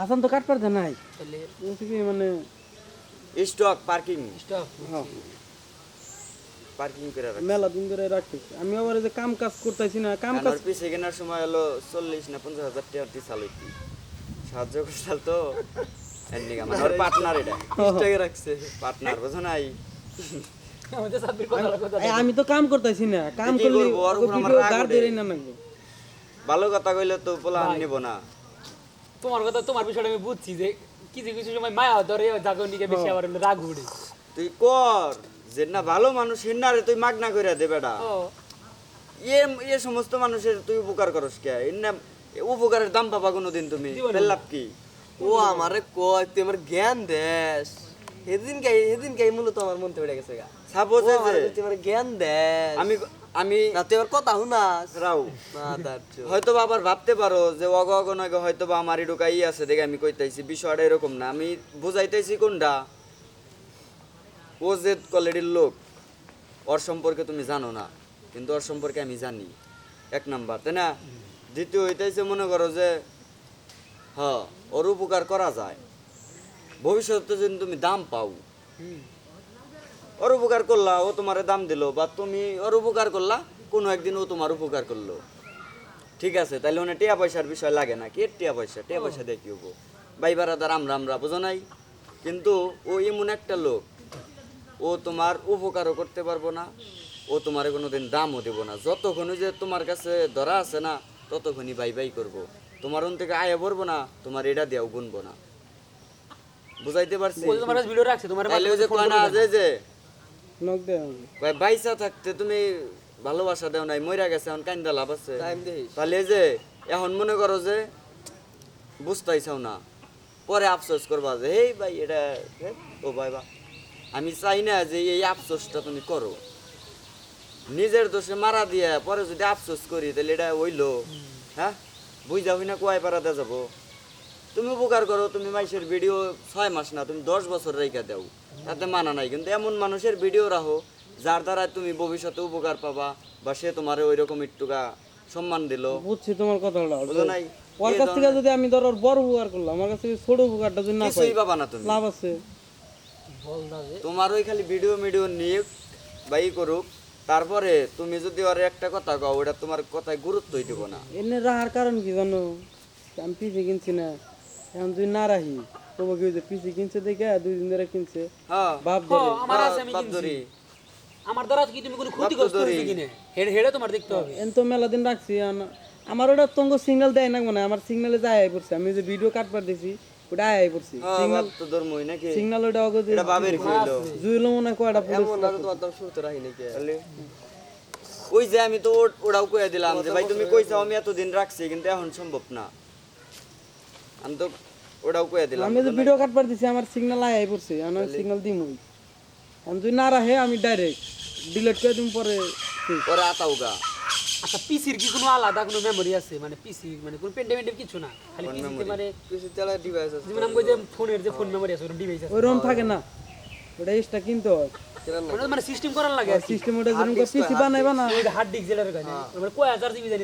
হাসান তো কাট পারতে নাই। তাহলে মানে স্টক পার্কিং। স্টপ হ্যাঁ, পার্কিং করে রাখ মেলা দিন ধরে রাখতেছি আমি আবার যে কাম কাজ করতেছি না কাম কাজ পিছে কেনার সময় হলো চল্লিশ না পঞ্চাশ হাজার টাকা দিয়ে চালাইতি সাহায্য করছাল তো। মানে পার্টনার এটা। টাকা রাখছে। পার্টনার বোঝো নাই। আমি তো কাম করতেছি না। কাম করলে আমার গার। না লাগবে ভালো কথা কইলে তো পোলা নিব না। তোমার কথা তোমার বিষয়টা আমি বুঝছি যে কিছু কিছু সময় মায়া ধরে জাগো নিকে বেশি আবার রাগ উঠে। তুই কর যে না ভালো মানুষ হিন্নারে তুই মাগনা করে দে বেটা। ও। এ এ সমস্ত মানুষের তুই উপকার করস কে? এর না উপকারের দাম পাবা কোনোদিন তুমি লাভ কি? ও আমারে কয় তুই আমার জ্ঞান দেস। সেদিন গাই সেদিন গাই মূলত আমার মন থেকে গেছে গা। সাপোজ আমারে জ্ঞান দেস। আমি আমি আমার কথা শুনাস। রাও। তার হয়তো আবার ভাবতে পারো যে অগ অগ নয় হয়তো বা আমারই ঢুকাই আছে দেখে আমি কইতাইছি বিষয়টা এরকম না। আমি বুঝাইতেছি কোনটা? ও যে কোয়ালিটির লোক ওর সম্পর্কে তুমি জানো না কিন্তু ওর সম্পর্কে আমি জানি। এক নাম্বার তাই না? দ্বিতীয় হইতেছে মনে করো যে হ ওর উপকার করা যায়। ভবিষ্যতে যদি তুমি দাম পাও ওর উপকার করলা ও তোমারে দাম দিল বা তুমি ওর উপকার করলা কোনো একদিন ও তোমার উপকার করল। ঠিক আছে তাহলে ওনে টিয়া পয়সার বিষয় লাগে না কি টিয়া পয়সা? টিয়া পয়সা দিয়ে কি হব? ভাই বারাদার আমরা আমরা বোঝো নাই। কিন্তু ও এমন একটা লোক ও তোমার উপকারও করতে পারব না ও তোমার কোনোদিন দামও দেবো না। যতক্ষণই যে তোমার কাছে ধরা আছে না ততক্ষণই বাই বাই করব। তোমার ওন থেকে আয় ভরবো না তোমার এটা দিয়াও গুনবো না। বুঝাইতে পারছি? তোমার ভিডিও রাখছে তোমার যে। নক দে আমাকে। ভাই বাইসা থাকতে তুমি ভালোবাসা দেও নাই মইরা গেছে এখন কান্দা লাভ আছে। তাহলে যে এখন মনে করো যে বুঝতেইছাও না পরে আফসোস করবা যে হেই ভাই এটা ও ভাই বা আমি চাই না যে এই আফসোসটা তুমি করো। নিজের দোষে মারা দিয়ে পরে যদি আফসোস করি তাহলে এটা হইল হ্যাঁ? বুঝা হই না কুয়ায় পাড়াতে যাব। তুমি উপকার করো তুমি মাইসের ভিডিও ছয় মাস না তুমি দশ বছর রেখে দাও। তাতে মানা নাই কিন্তু এমন মানুষের ভিডিও রাখো যার দ্বারা তুমি ভবিষ্যতে উপকার পাবা বা সে তোমার ওই রকম একটুকা সম্মান দিল। বুঝছি তোমার কথাটা বুঝো নাই? ওর কাছ থেকে যদি আমি ধর ওর বড় উপকার করলাম আমার কাছ থেকে ছোট উপকারটা যদি না পাই কিছুই পাবা না তুমি। লাভ আছে। বল না যে। তোমার ওই খালি ভিডিও মিডিও নিয়ে বাই করুক তারপরে তুমি যদি ওর একটা কথা কও ওটা তোমার কথায় গুরুত্বই দিব না। এনে রাখার কারণ কি জানো? আমি পিসি কিনছি না। এখন তুই না রাখি তোমার কি হয়েছে পিসি কিনছে দেখে দুই দিন ধরে কিনছে। হ্যাঁ। বাপ ধরে। আমার আছে আমি কিনছি। আমার দ্বারা কি তুমি কোনো ক্ষতি করতে হয়েছে কিনে? হেড়ে হেড়ে তোমার দেখতে হবে। এন তো মেলা দিন রাখছি আমার ওটা তঙ্গ সিগন্যাল দেয় না মানে আমার সিগন্যালে যায় আই পড়ছে। আমি যে ভিডিও কাটবার দিছি ওটা আয় আই পড়ছি। হ্যাঁ, সিগন্যাল তো ধর্মই নাকি? সিগন্যাল ওটা অগো এটা বাবের কি জুইলো মনে হয় কয়টা পুলিশ এমন না তো তোমার দাম রাখি নাকি? তাহলে ওই যে আমি তো ওরাও কয়ে দিলাম যে ভাই তুমি কইছো আমি এতদিন রাখছি কিন্তু এখন সম্ভব না। আমি তো ওটাও কয়ে দিলাম। আমি যে ভিডিও কাটবার দিছি আমার সিগন্যাল আয় পড়ছে আমি সিগন্যাল দিমই এখন তুই না রাখে আমি ডাইরেক্ট ডিলিট করে দিম পরে। পরে আতাউগা আচ্ছা পিসির কি কোনো আলাদা কোনো মেমরি আছে? মানে পিসি মানে কোনো পেন্টে কিছু না? খালি পিসিতে মানে কিছু চালা ডিভাইস আছে। যেমন আমি যে ফোনের যে ফোন মেমরি আছে ওরকম ডিভাইস আছে। ওইরকম থাকে না। ওটা এক্সট্রা কিনতে হয়। মানে- মানে সিস্টেম করার লাগে সিস্টেম ওটা যেরকম পিসি বানাইবা না হার্ড ডিস্ক যেটা মানে কয় হাজার জিবি জানি